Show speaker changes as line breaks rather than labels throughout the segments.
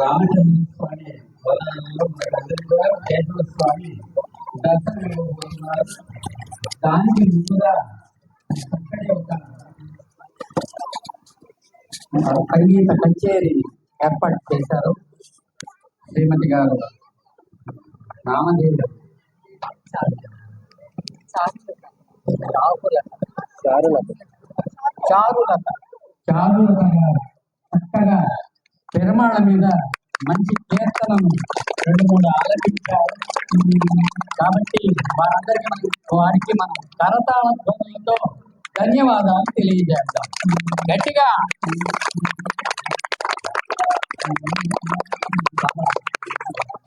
రామచంద్ర స్వామి వదనంలో మనకందరికీ కూడా కేశవ స్వామి దర్శనం ఇవ్వబోతున్నారు దానికి ముందుగా చక్కటి ఒక సంగీత కచేరీ ఏర్పాటు చేశారు. శ్రీమతి గారు రామదేవి చారులత. చారులత. చారులత. చక్కగా పెరుమాళ మీద మంచి కీర్తనను రెండు మూడు ఆలపించారు. కాబట్టి వారందరికీ మనం వారికి మనం కరతాళ ధ్వనులతో ధన్యవాదాలు తెలియజేద్దాం. గట్టిగా.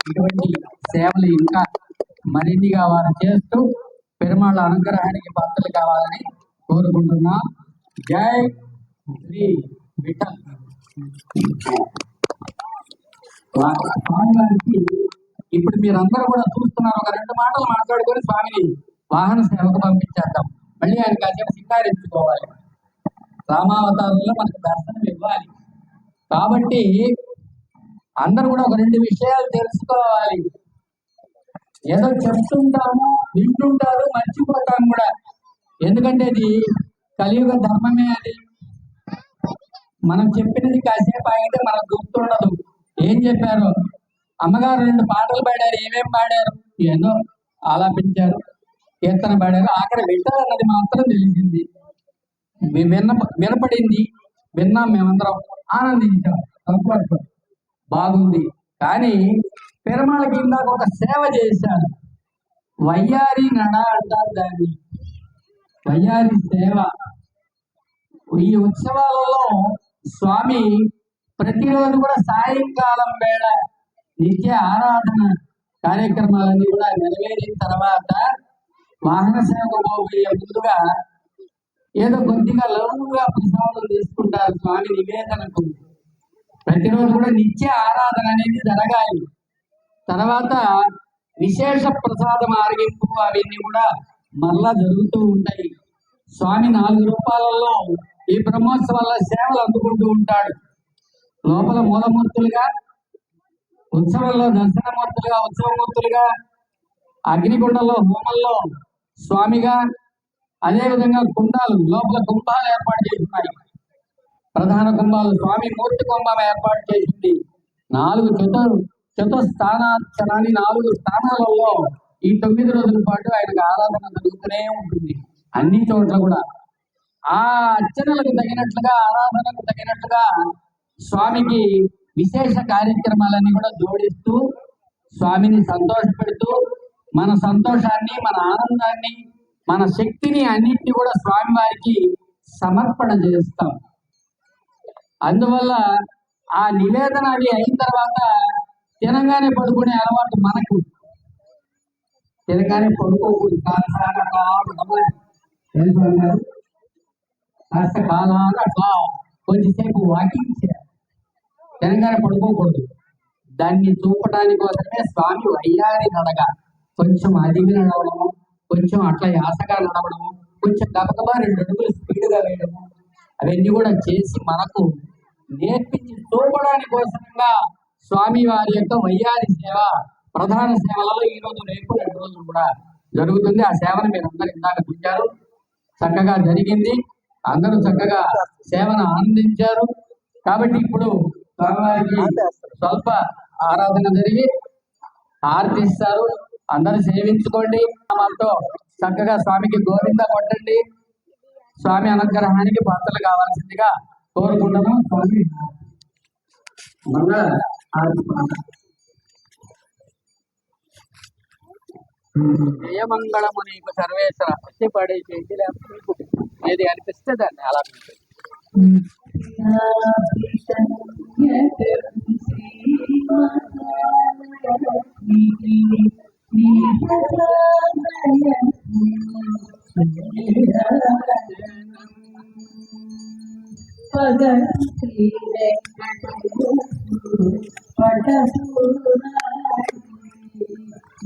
ఇటువంటి సేవలు ఇంకా మరిన్నిగా వారు చేస్తూ పెరుమాళ్ళ అనుగ్రహానికి పాత్రలు కావాలని కోరుకుంటున్నాం. జై శ్రీ విఠల్. స్వామివారికి ఇప్పుడు మీరందరూ కూడా చూస్తున్నారు ఒక రెండు మాటలు మాట్లాడుకొని స్వామిని వాహన సేవకు పంపించేద్దాం. మళ్ళీ ఆయన కాసేపు సింగారించుకోవాలి రామావతారంలో మనకు దర్శనం ఇవ్వాలి. కాబట్టి అందరూ కూడా ఒక రెండు విషయాలు తెలుసుకోవాలి. ఏదో చెప్తుంటాము వింటుంటారు మర్చిపోతాం కూడా. ఎందుకంటే ఇది కలియుగ ధర్మమే అది. మనం చెప్పినది కాసేపు ఆగితే మనకు గుర్తుండదు. ఏం చెప్పారు? అమ్మగారు రెండు పాటలు పాడారు ఏమేం పాడారు? ఏదో ఆలాపించారు కీర్తన పాడారు. అక్కడ వింటారన్నది మాత్రం తెలిసింది. విన్న వినపడింది. విన్నాం మేమందరం. ఆనందించాం. సంతోషం. బాగుంది. కానీ పెరుమాళకి ఇందాక ఒక సేవ చేశారు. వయ్యారి నడ అంటారు దాన్ని. వయ్యారి సేవ. ఈ ఉత్సవాలలో స్వామి ప్రతిరోజు కూడా సాయంకాలం వేళ నిత్య ఆరాధన కార్యక్రమాలన్నీ కూడా నెరవేరిన తర్వాత వాహన సేవకు పోయే ముందుగా ఏదో కొద్దిగా లఘువుగా ప్రసాదం తీసుకుంటారు స్వామి నివేదనకు. ప్రతిరోజు కూడా నిత్య ఆరాధన అనేది జరగాలి. తర్వాత విశేష ప్రసాదం ఆరగింపు అవన్నీ కూడా మరలా జరుగుతూ ఉంటాయి. స్వామి నాలుగు రూపాలలో ఈ బ్రహ్మోత్సవాల సేవలు అందుకుంటూ ఉంటాడు. లోపల మూలమూర్తులుగా ఉత్సవంలో దర్శనమూర్తులుగా ఉత్సవమూర్తులుగా అగ్నిగుండంలో హోమంలో స్వామిగా అదేవిధంగా కుండాలు లోపల కుంభాలు ఏర్పాటు చేస్తున్నాయి. ప్రధాన కుంభాలు స్వామి మూర్తి కుంభం ఏర్పాటు చేసింది. నాలుగు చతుర్ చతుస్థానార్చనాన్ని నాలుగు స్థానాలలో ఈ తొమ్మిది రోజుల పాటు ఆయనకు ఆరాధన జరుగుతూనే ఉంటుంది. అన్ని చోట్ల కూడా. ఆ అర్చనలకు తగినట్లుగా ఆరాధనకు తగినట్లుగా స్వామికి విశేష కార్యక్రమాలన్నీ కూడా జోడిస్తూ స్వామిని సంతోషపెడుతూ మన సంతోషాన్ని మన ఆనందాన్ని మన శక్తిని అన్నింటినీ కూడా స్వామి వారికి సమర్పణ చేస్తాం. అందువల్ల ఆ నివేదన అది అయిన తర్వాత తినగానే పడుకునే అలవాటు మనకు. తినగానే పడుకోకూడదు. కాస్త కాలాలు అట్లా కొద్దిసేపు వాకింగ్ చేయాలి తెలంగాణ పడుకోకూడదు. దాన్ని చూపడానికి కోసమే స్వామి వయ్యారి నడక. కొంచెం అదిగి నడవడము కొంచెం అట్లా యాసగా నడవడము కొంచెం గబగబా రెండు అడుగులు స్పీడ్గా వేయడము అవన్నీ కూడా చేసి మనకు నేర్పించి చూపడానికి కోసంగా స్వామి వారి యొక్క వయ్యారి సేవ ప్రధాన సేవలలో ఈ రోజు రేపు రెండు రోజులు కూడా జరుగుతుంది. ఆ సేవను మీరు అందరు ఇందాక చూశారు. చక్కగా జరిగింది. అందరూ చక్కగా సేవను ఆనందించారు. కాబట్టి ఇప్పుడు స్వామివారికి స్వల్ప ఆరాధన జరిగి ఆర్తిస్తారు. అందరూ సేవించుకోండి. నామాలతో చక్కగా స్వామికి గోవింద కొట్టండి. స్వామి అనుగ్రహానికి పాత్రలు కావాల్సిందిగా కోరుకుంటున్నాం స్వామి. మంగళ. హారతి పాట. జయమంగళము నీకు సర్వేశ్వర వచ్చి పడేసి చేతి లేకపోతే ఏది అనిపిస్తే దాన్ని అలా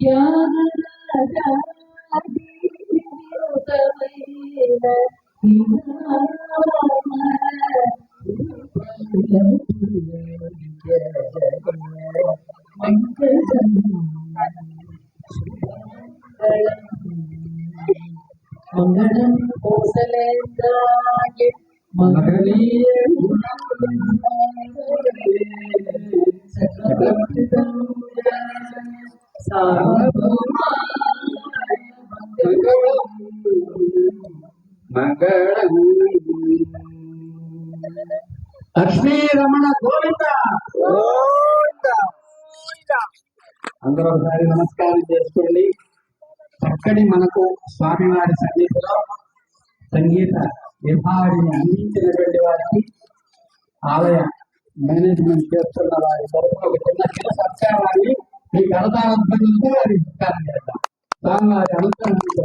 യാഗ మంగళం కోసలేంద్రాయ మంగళీయ
మంగళం లక్ష్మీ రమణ గోవింద అందరూ ఒకసారి నమస్కారం చేసుకోండి చక్కటి మనకు స్వామివారి సన్నిధిలో సంగీత విభాగాన్ని అందించినటువంటి వారికి ఆలయ మేనేజ్మెంట్ చేస్తున్న వారి తరఫున ఒక చిన్న చిన్న సత్కారాన్ని మీ కరతావద్భుతంతో వారి సత్కారం చేద్దాం. స్వామివారి అనుగ్రహంతో.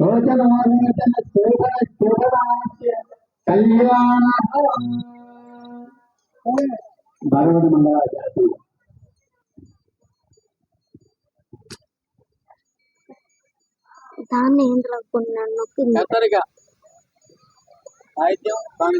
రోచనోచన శోభన శోభనాస్య కళ్యాణ
దాన్ని కొన్ని నొక్కింది
కత్తరిగా సాహిత్యం స్వామి